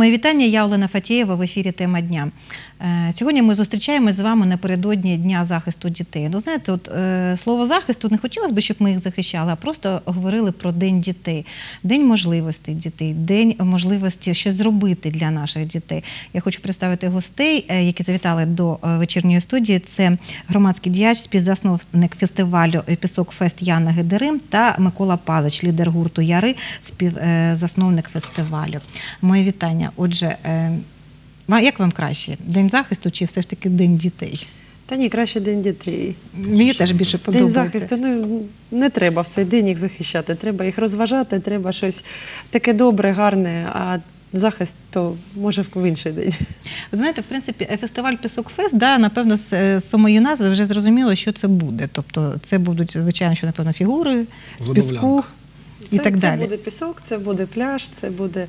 Мої вітання. Я Олена Фатєєва в ефірі Тема дня. Е, Сьогодні ми зустрічаємось з вами напередодні Дня захисту дітей. Ну, знаєте, от е, слово захисту не хотілося б, щоб ми їх захищали, а просто говорили про День дітей, день можливостей дітей, день можливості щось зробити для наших дітей. Я хочу представити гостей, е, які завітали до вечірньої студії. Це громадський діяч, співзасновник фестивалю Пісок Фест Яна Гедерим та Микола Палич, лідер гурту Яри, співзасновник фестивалю. Моє вітання. Отже, е, як вам краще? День захисту чи все ж таки День дітей? Та ні, краще день дітей. Мені теж більше подобається. День захисту ну, не треба в цей день їх захищати. Треба їх розважати, треба щось таке добре, гарне, а захист то може в інший день. Ви знаєте, в принципі, е, фестиваль Пісок Фест, да, напевно, з е, самої назви вже зрозуміло, що це буде. Тобто, це будуть, звичайно, що напевно фігури з піску. І це, так це далі. буде пісок, це буде пляж, це буде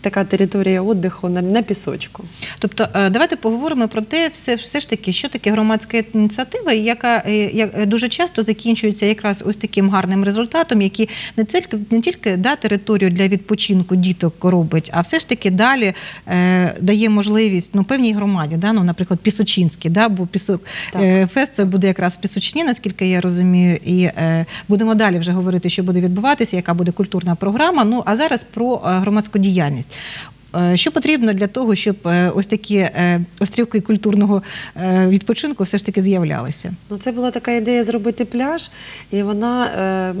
така територія віддиху на, на пісочку. Тобто, е, давайте поговоримо про те, все, все ж таки, що таке громадська ініціатива, яка е, як, е, дуже часто закінчується якраз ось таким гарним результатом, який не тільки не тільки да, територію для відпочинку діток робить, а все ж таки далі е, дає можливість ну, певній громаді, да, ну, наприклад, Пісочинській, да, бо пісок е, фест це буде якраз в Пісочині, наскільки я розумію, і е, будемо далі вже говорити, що буде відбуватися, яка буде культурна програма. Ну а зараз про е, громадську діяльність. Е, Що потрібно для того, щоб е, ось такі острівки культурного відпочинку все ж таки з'являлися? Ну, це була така ідея зробити пляж, і вона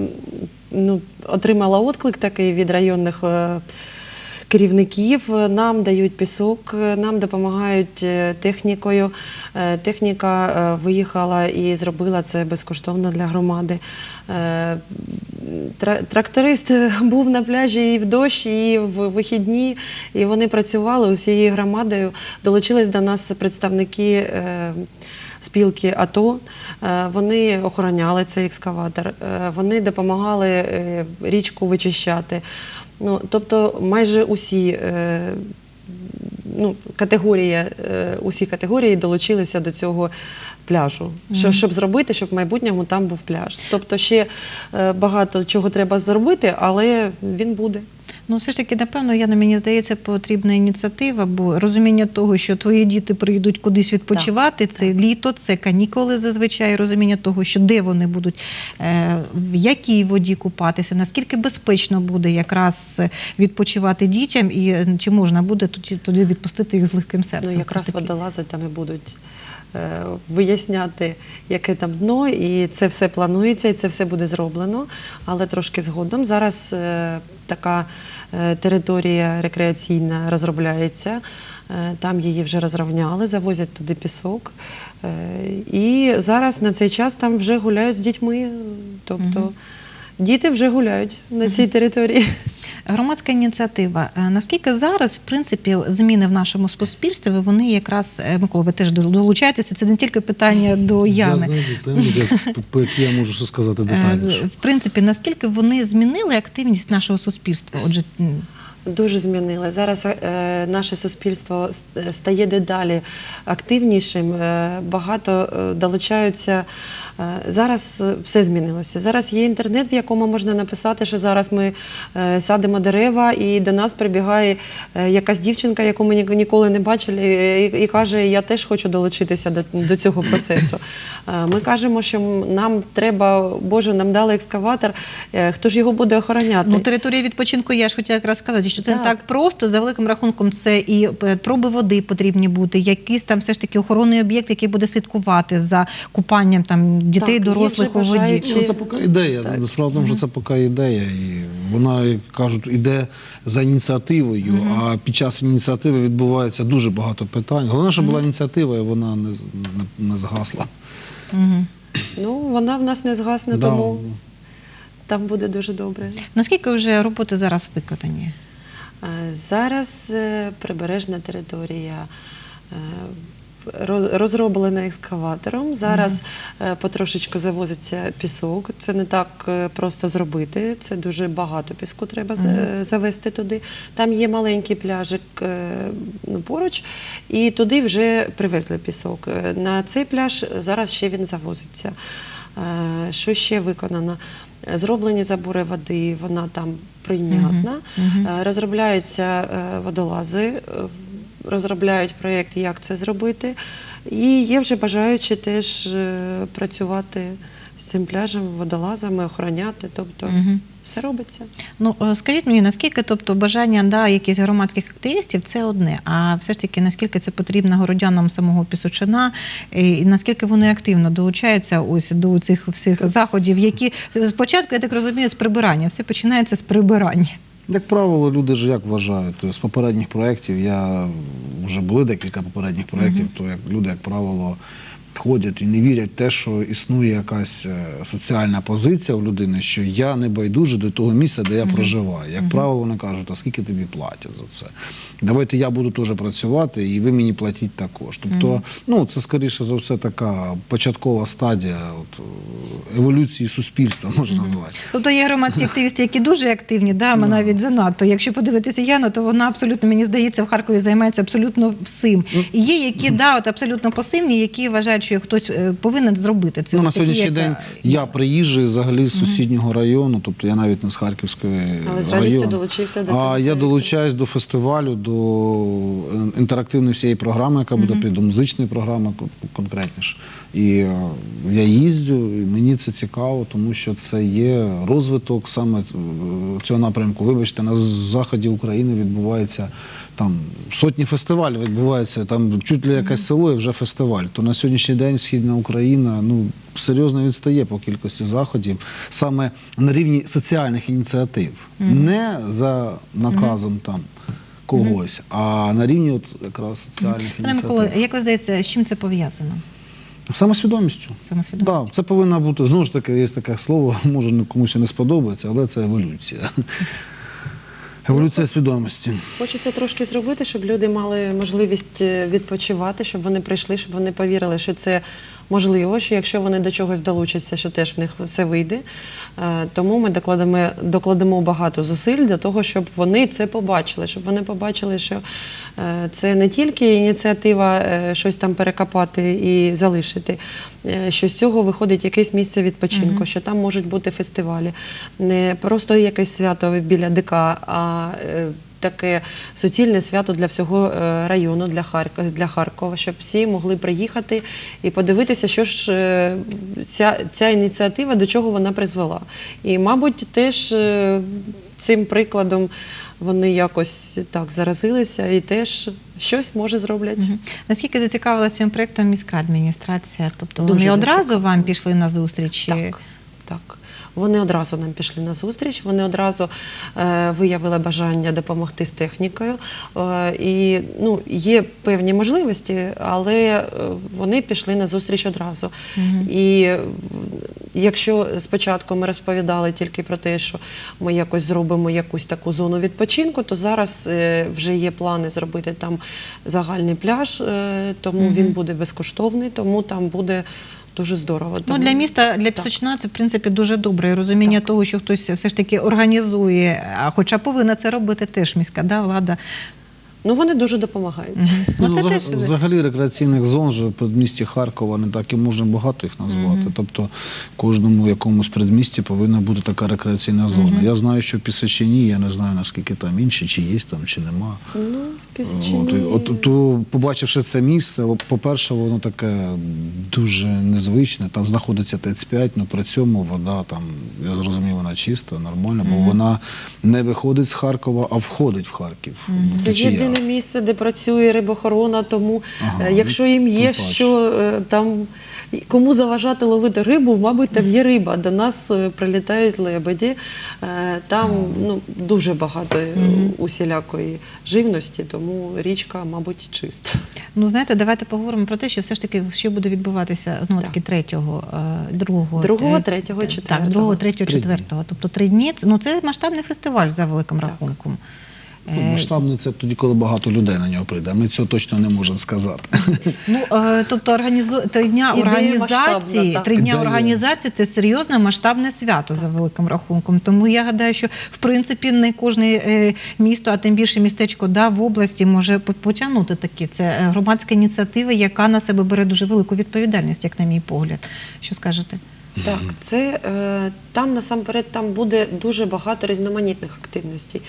ну, отримала отклик такий від районних. Е, Керівників нам дають пісок, нам допомагають е, технікою. Е, Техніка е, виїхала і зробила це безкоштовно для громади. Е, Тракторист був на пляжі і в дощ, і в вихідні, і вони працювали усією громадою. Долучились до нас представники. е, спілки АТО. Е, Вони охороняли цей екскаватор, е, вони допомагали е, річку вичищати. Ну, тобто майже усі е, ну, категорії, е, усі категорії долучилися до цього пляжу, що, щоб зробити, щоб в майбутньому там був пляж. Тобто ще е, багато чого треба зробити, але він буде. Ну, все ж таки, напевно, Яна, мені здається, потрібна ініціатива, бо розуміння того, що твої діти приїдуть кудись відпочивати, це літо, це канікули зазвичай, розуміння того, що де вони будуть, е, в якій воді купатися, наскільки безпечно буде якраз відпочивати дітям, і е, чи можна буде туди, відпустити їх з легким серцем. Ну, якраз водолази там і будуть виясняти, яке там дно, і це все планується, і це все буде зроблено, але трошки згодом. Зараз е, така е, територія рекреаційна розробляється. е, Там її вже розрівняли, завозять туди пісок. І зараз на цей час там вже гуляють з дітьми. Тобто. Діти вже гуляють на цій території. Громадська ініціатива. Е, Наскільки зараз, в принципі, зміни в нашому суспільстві, вони якраз е, Микола, ви теж долучаєтеся. Це не тільки питання до Я тему, де, по- по якій я можу сказати Е, детальніше. В принципі, наскільки вони змінили активність нашого суспільства? Отже, Дуже змінили. Зараз е, наше суспільство стає дедалі активнішим, е, багато е, долучаються. Е, зараз е, все змінилося. Зараз є інтернет, в якому можна написати, що зараз ми е, садимо дерева, і до нас прибігає якась дівчинка, яку ми ніколи не бачили, і, каже: Я теж хочу долучитися до, до цього процесу. Ми кажемо, що нам треба, Боже, нам дали екскаватор. Хто ж його буде охороняти? ну територія відпочинку, я ж хотіла якраз сказати, що це не Так. так просто. За великим рахунком, це і проби води потрібні бути, якийсь там все ж таки охоронний об'єкт, який буде слідкувати за купанням там дітей, Так, дорослих у воді. Ну, це поки ідея. Так. Справа в тому, що це поки ідея. І вона, як кажуть, іде за ініціативою, а під час ініціативи відбувається дуже багато питань. Головне, щоб була ініціатива, і вона не, не, не згасла. Мгм. Ну, вона в нас не згасне, Да. тому там буде дуже добре. Наскільки вже роботи зараз виконані? Е, Зараз е, прибережна територія е, розроблена екскаватором. Зараз е, потрошечку завозиться пісок. Це не так е, просто зробити. Це дуже багато піску треба за- завести туди. Там є маленький пляжик ну, поруч, і туди вже привезли пісок. На цей пляж зараз ще він завозиться. Що ще виконано? Зроблені забори води, вона там прийнятна. Розробляються водолази, розробляють проєкт, як це зробити. І є вже бажаючі теж е, працювати з цим пляжем, водолазами, охороняти. Тобто Мгм. все робиться. Ну е, скажіть мені, наскільки тобто бажання да, якихось громадських активістів це одне, а все ж таки наскільки це потрібно городянам самого Пісочина, і наскільки вони активно долучаються ось до цих всіх Та заходів, які спочатку, я так розумію, з прибирання, все починається з прибирання. Як правило, люди ж як вважають, з попередніх проєктів, я вже були декілька попередніх проєктів, то як люди, як правило, ходять і не вірять в те, що існує якась е, соціальна позиція у людини, що я не байдужий до того місця, де я проживаю. Як правило, вони кажуть, а скільки тобі платять за це? Давайте я буду теж працювати, і ви мені платіть також. Тобто, ну це скоріше за все така початкова стадія от, е, еволюції суспільства, можна назвати. Тобто є громадські активісти, які дуже активні, да, ми навіть занадто. Якщо подивитися Яну, то вона абсолютно, мені здається, в Харкові займається абсолютно всім. І є які да, от абсолютно пасивні, які вважають, що хтось е, повинен зробити це. Ну, на сьогоднішній як, день я приїжджий взагалі з сусіднього району, тобто я навіть не з Харківської Але з радістю долучився до цього А я долучаюсь до фестивалю, до інтерактивної всієї програми, яка буде під до музичної програми конкретніше. І е, я їздю, і мені це цікаво, тому що це є розвиток саме е, цього напрямку. Вибачте, на заході України відбувається. Там сотні фестивалів відбуваються, там чуть ли якесь село і вже фестиваль. То на сьогоднішній день Східна Україна ну серйозно відстає по кількості заходів саме на рівні соціальних ініціатив, не за наказом там когось, а на рівні от якраз соціальних Пане Микола, ініціатив. як ви здається, з чим це пов'язано? Самосвідомістю. Самосвідомість? Да, це повинна бути знову ж таки, є таке слово, може ну, комусь і не сподобається, але це еволюція. Еволюція свідомості. Хочеться трошки зробити, щоб люди мали можливість е, відпочивати, щоб вони прийшли, щоб вони повірили, що це можливо, що якщо вони до чогось долучаться, що теж в них все вийде. Е, Тому ми докладемо, докладемо багато зусиль для того, щоб вони це побачили, щоб вони побачили, що е, це не тільки ініціатива щось там перекопати і залишити, що з цього виходить якесь місце відпочинку, що там можуть бути фестивалі, не просто якесь свято біля ДК, а е, таке суцільне свято для всього е, району, для Харкова, для Харкова, щоб всі могли приїхати і подивитися, що ж е, ця, ця ініціатива до чого вона призвела. І, мабуть, теж цим прикладом вони якось так заразилися і теж щось може зроблять. Мгм. Наскільки зацікавилася цим проєктом міська адміністрація? Тобто Дуже вони одразу вам пішли на зустріч? Так, так. Вони одразу нам пішли на зустріч, вони одразу е, виявили бажання допомогти з технікою. Е, і ну, є певні можливості, але е, вони пішли на зустріч одразу. І е, якщо спочатку ми розповідали тільки про те, що ми якось зробимо якусь таку зону відпочинку, то зараз е, вже є плани зробити там загальний пляж, е, тому він буде безкоштовний, тому там буде. Дуже здорово. Ну, для міста, для Так. Пісочина це в принципі дуже добре. І розуміння Так. того, що хтось все ж таки організує, а хоча повинна це робити теж міська да, влада. Ну, вони дуже допомагають. Ну, Ну, взаг- теж Взагалі рекреаційних зон же в місті Харкова не так і можна багато їх назвати. Тобто в кожному якомусь предмісті повинна бути така рекреаційна зона. Я знаю, що в Пісочині, я не знаю наскільки там інші, чи є там, чи нема. Ну, в. От, от, то, побачивши це місце, по-перше, воно таке дуже незвичне. Там знаходиться ТЕЦ-5, але при цьому вода там, я зрозумів, вона чиста, нормальна, бо вона не виходить з Харкова, а входить в Харків. Це Течія. Єдине місце, де працює рибохорона, тому Ага, е, якщо їм є що е, там кому заважати ловити рибу, мабуть, там є риба. До нас е, прилітають лебеді. Е, Там ну, дуже багато е, усілякої живності, тому річка, мабуть, чиста. Ну знаєте, давайте поговоримо про те, що все ж таки що буде відбуватися знову таки третього, е, другого, Другого, е, третього, Так, четвертого. другого, третього, четвертого. Тобто три дні. Ну це масштабний фестиваль за великим рахунком. Ну, Е, Масштабний це тоді, коли багато людей на нього прийде. Ми цього точно не можемо сказати. Ну е, тобто організу... три дня Ідея організації, масштабна, так. дня Ідея. організації це серйозне масштабне свято за великим рахунком. Тому я гадаю, що в принципі не кожне е, місто, а тим більше містечко да, в області може потягнути такі. Це громадська ініціатива, яка на себе бере дуже велику відповідальність, як на мій погляд. Що скажете? Так, це е, там насамперед там буде дуже багато різноманітних активностей.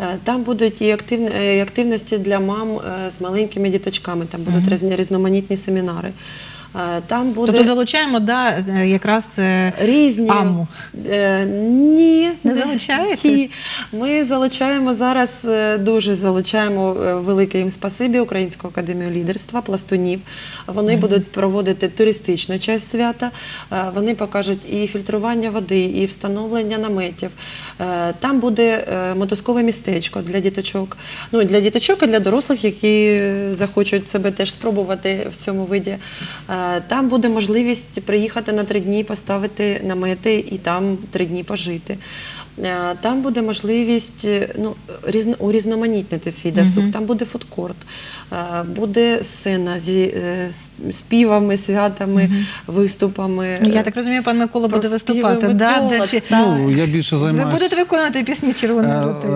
Е, Там будуть і е, і активності для мам е, з маленькими діточками, там будуть різноманітні семінари. Е, Там буде Тобто залучаємо да, е, якраз е, різні. Аму. Ні, Не залучаєте? Ні. Ми залучаємо зараз, дуже залучаємо велике їм спасибі Українську академію лідерства, пластунів. Вони будуть проводити туристичну часть свята. Вони покажуть і фільтрування води, і встановлення наметів. Там буде е, мотузкове містечко для діточок. Ну для діточок і для дорослих, які захочуть себе теж спробувати в цьому виді. Там буде можливість приїхати на три дні, поставити намети і там три дні пожити. Е, Там буде можливість е, ну, різно, урізноманітнити свій досуг. Там буде фудкорт, е, буде сцена зі співами, святами, виступами. Ну, я так розумію, пан Микола буде виступати. Да? Чи- Ну, я більше Ви будете виконувати пісні червоної рути?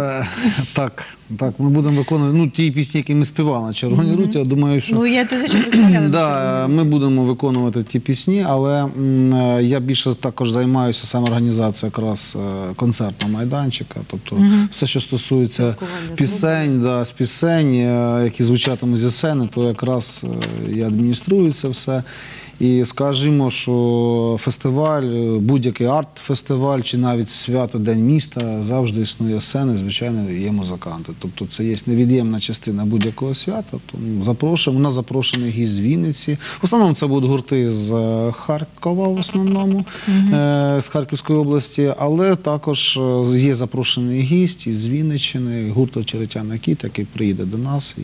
Так, так, ми будемо виконувати ну, ті пісні, які ми співали на Червоній руті. Я думаю, що Ну, я те, що представляла. да, ми будемо виконувати ті пісні, але м, е, я більше також займаюся саме організацією якраз е, концертного майданчика. Тобто все, що стосується Спілкування з пісень, да, з пісень, е, які звучатимуть зі сцени, то якраз е, я адмініструю це все. І скажімо, що фестиваль, е, будь-який арт-фестиваль чи навіть свято День міста завжди існує сцени, звичайно, є музиканти. Тобто це є невід'ємна частина будь-якого свята. Тому запрошуємо. У нас запрошений гість з Вінниці. В основному це будуть гурти з е, Харкова, в основному, е, з Харківської області, але також є запрошений гість із Вінниччини, гурт Очеретяна Кіт, який приїде до нас. І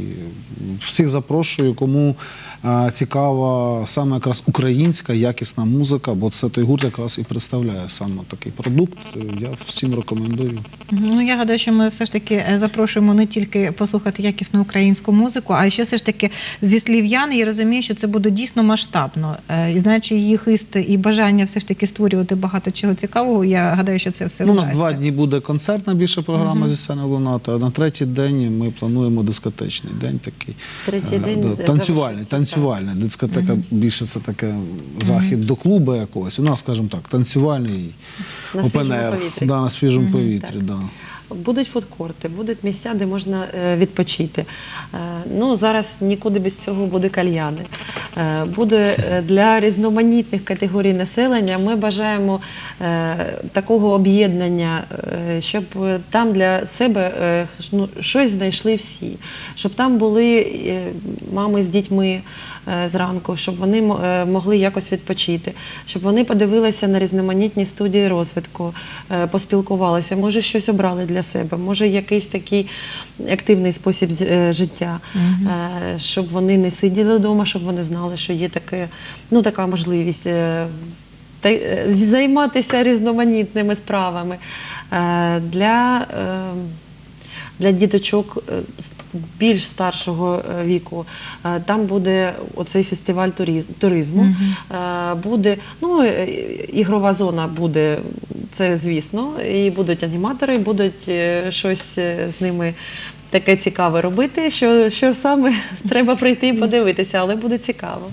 всіх запрошую, кому цікава саме якраз українська якісна музика, бо це той гурт якраз і представляє саме такий продукт. Е, Я всім рекомендую. Ну я гадаю, що ми все ж таки е, запрошуємо не тільки послухати якісну українську музику, а ще все ж таки зі слів Яни. Я розумію, що це буде дійсно масштабно. Е, І знаючи її хист і бажання все ж таки створювати багато чого цікавого, я гадаю, що це все Ну, у нас два дні буде концертна більше програма зі сцени лунати, а на третій день ми плануємо дискотечний день такий. Третій день танцювальний, танцювальний. Дискотека більше це таке захід до клубу якогось. У нас, скажімо так, танцювальний На свіжому повітрі. Да, на свіжому повітрі. так. Да. Будуть фудкорти, будуть місця, де можна е, відпочити. Е, Ну, зараз нікуди без цього буде кальяни. Е, Буде для різноманітних категорій населення. Ми бажаємо такого об'єднання, щоб там для себе ну, щось знайшли всі, щоб там були мами з дітьми зранку, щоб вони могли якось відпочити, щоб вони подивилися на різноманітні студії розвитку, поспілкувалися, може щось обрали для себе, може якийсь такий активний спосіб е, життя, Е, щоб вони не сиділи вдома, щоб вони знали, що є таке, ну, така можливість. е, та- займатися різноманітними справами. Для, для діточок більш старшого віку там буде оцей фестиваль туризму. Буде ну, ігрова зона буде, це звісно, і будуть аніматори, будуть е, щось е, з ними. Таке цікаве робити, що, що саме треба прийти і подивитися, але буде цікаво.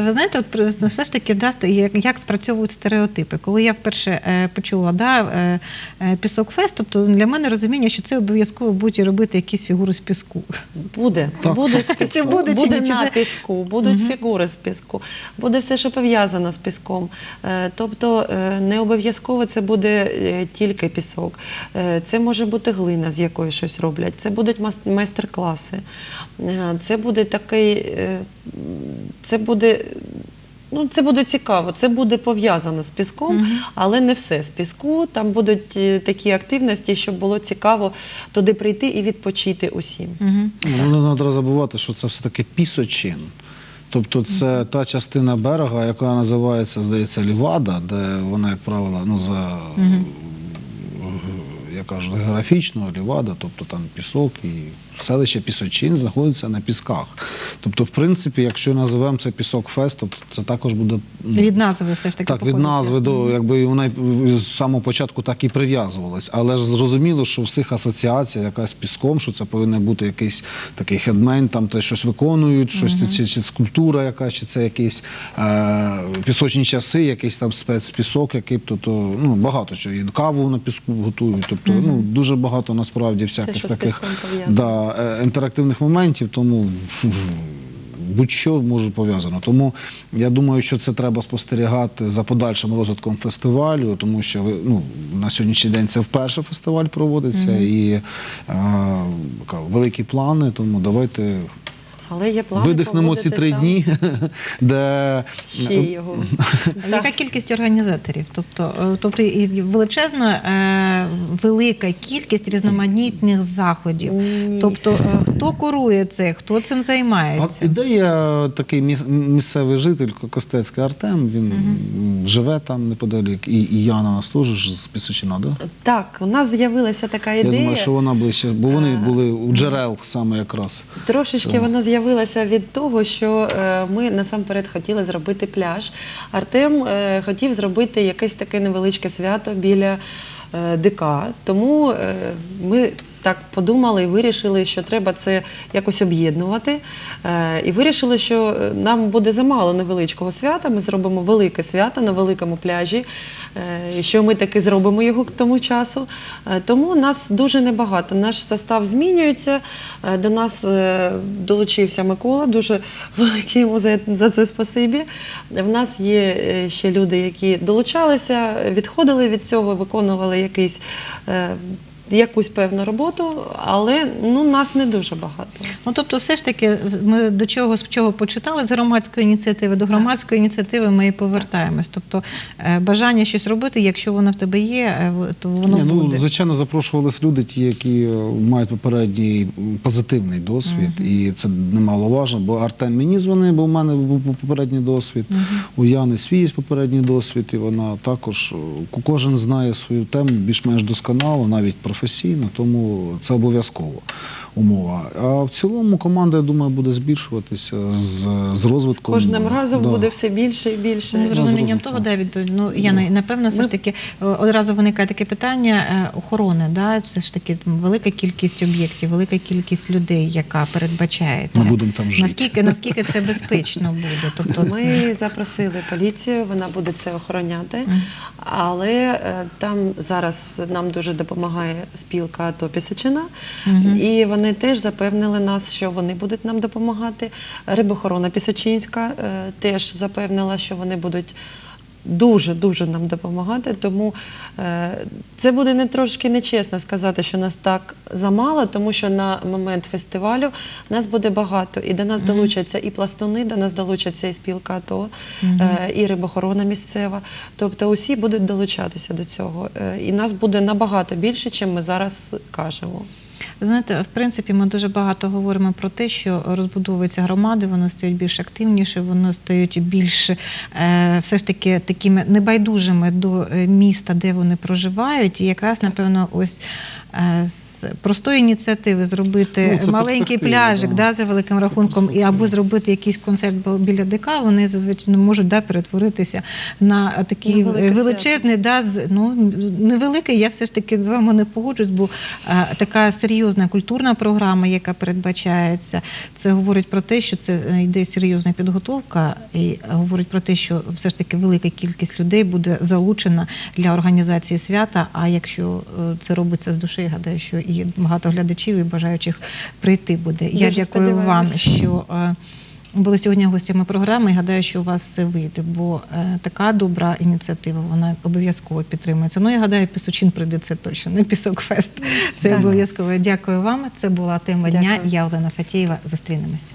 Ви знаєте, от все ж таки да, як, як спрацьовують стереотипи. Коли я вперше е, почула да, е, е, пісок фест, тобто для мене розуміння, що це обов'язково будуть робити якісь фігури з піску. Буде, Так. буде з піску, Чи буде, буде, чи на це- піску, будуть фігури з піску, буде все, що пов'язано з піском. Е, Тобто е, не обов'язково це буде е, тільки пісок. Е, Це може бути глина, з якої щось роблять. Це будуть майстер-класи. Е, Це буде такий, е, це буде. Ну, це буде цікаво, це буде пов'язано з піском, але не все з піску. Там будуть е, такі активності, щоб було цікаво туди прийти і відпочити усім. Угу. Ну, не треба забувати, що це все-таки пісочин. Тобто це та частина берега, яка називається, здається, Лівада, де вона, як правило, ну, за, я кажу, географічно, Лівада, тобто там пісок і селище Пісочин знаходиться на пісках. Тобто, в принципі, якщо називемо це пісок фест, то це також буде ну, Від назви все ж таки. так, від назви до якби вона з самого початку так і прив'язувалась. Але ж зрозуміло, що всіх асоціація якась з піском, що це повинен бути якийсь такий хедмен, там те щось виконують, щось чи, чи скульптура якась, чи це якісь е, пісочні часи, якийсь там спецпісок, який тобто ну багато чого. І каву на піску готують. Тобто, ну дуже багато насправді всяких Все, таких да, е, інтерактивних моментів, тому будь-що може пов'язано. Тому я думаю, що це треба спостерігати за подальшим розвитком фестивалю, тому що ви- ну, на сьогоднішній день це вперше фестиваль проводиться і е, великі плани. Тому давайте Але є плани видихнемо ці три там дні, де Ще його. Яка кількість організаторів? Тобто, е, тобто величезна е, велика кількість різноманітних заходів. Ні. Тобто, е, хто курує це, хто цим А займається? ідея такий міс- місцевий житель Костецький Артем. Він живе там неподалік, і, і Яна у нас теж з Пісочина, да? Так, у нас з'явилася така ідея. Я думаю, що вона ближче, бо вони були у джерел саме якраз. Трошечки Цього. вона з'явилася від того, що е, ми насамперед хотіли зробити пляж. Артем е, хотів зробити якесь таке невеличке свято біля е, ДК. Тому ми так подумали і вирішили, що треба це якось об'єднувати. Е, І вирішили, що е, нам буде замало невеличкого свята. Ми зробимо велике свято на великому пляжі. е, Що ми таки зробимо його к тому часу. Тому нас дуже небагато. Наш состав змінюється. До нас долучився Микола. Дуже велике йому за, це спасибі. В нас є ще люди, які долучалися, відходили від цього, виконували якийсь. Якусь певну роботу, але ну нас не дуже багато. Ну тобто, все ж таки, ми до чого з чого почитали з громадської ініціативи, до громадської ініціативи ми і повертаємось. Тобто, е, бажання щось робити, якщо воно в тебе є, е, то воно Ні, ну, звичайно, запрошувалися люди, ті, які е, мають попередній позитивний досвід, і це немаловажно, бо Артем мені дзвонив, бо в мене був попередній досвід. У Яни свій є попередній досвід, і вона також кожен знає свою тему більш-менш досконало, навіть професійно, тому це обов'язково умова. А в цілому команда, я думаю, буде збільшуватися з, з З розвитком. кожним разом Да. буде все більше і більше. Ну, з розумінням того, да, відповідь. Ну, я на- напевно, все Ми- ж таки е, одразу виникає таке питання е, охорони. Да? Все ж таки велика кількість об'єктів, велика кількість людей, яка передбачається. Ми будемо там жити. Наскільки, наскільки це безпечно буде? Тобто, Ми запросили поліцію, вона буде це охороняти. Але е, там зараз нам дуже допомагає спілка АТО Пісочина. І вони теж запевнили нас, що вони будуть нам допомагати. Рибохорона Пісачинська е, теж запевнила, що вони будуть. Дуже дуже нам допомагати, тому е, це буде не трошки нечесно сказати, що нас так замало, тому що на момент фестивалю нас буде багато, і до нас долучаться і пластуни, до нас долучаться і спілка АТО, е, і рибохорона місцева. Тобто усі будуть долучатися до цього. Е, і нас буде набагато більше, чим ми зараз кажемо. Ви знаєте, в принципі, ми дуже багато говоримо про те, що розбудовуються громади, вони стають більш активніше, вони стають більш е, все ж таки такими небайдужими до е, міста, де вони проживають. І якраз, напевно, ось е, з простої ініціативи зробити Ну, маленький пляжик да. за великим рахунком, і або зробити якийсь концерт біля ДК, вони зазвичай можуть да, перетворитися на такий На величезний, да, з- ну, невеликий, я все ж таки з вами не погоджуюсь, бо е, така серйозна культурна програма, яка передбачається, це говорить про те, що це е, йде серйозна підготовка, і говорить про те, що все ж таки велика кількість людей буде залучена для організації свята. А якщо е, це робиться з душі, я гадаю, що і багато глядачів і бажаючих прийти буде. я Дуже дякую вам, що. е, були сьогодні гостями програми і гадаю, що у вас все вийде, бо е, така добра ініціатива, вона обов'язково підтримується. Ну, я гадаю, Пісочин прийде це точно, не пісок фест. Це Так. обов'язково. Дякую вам. Це була тема дня. Дякую. Я Олена Фатєєва. Зустрінемось.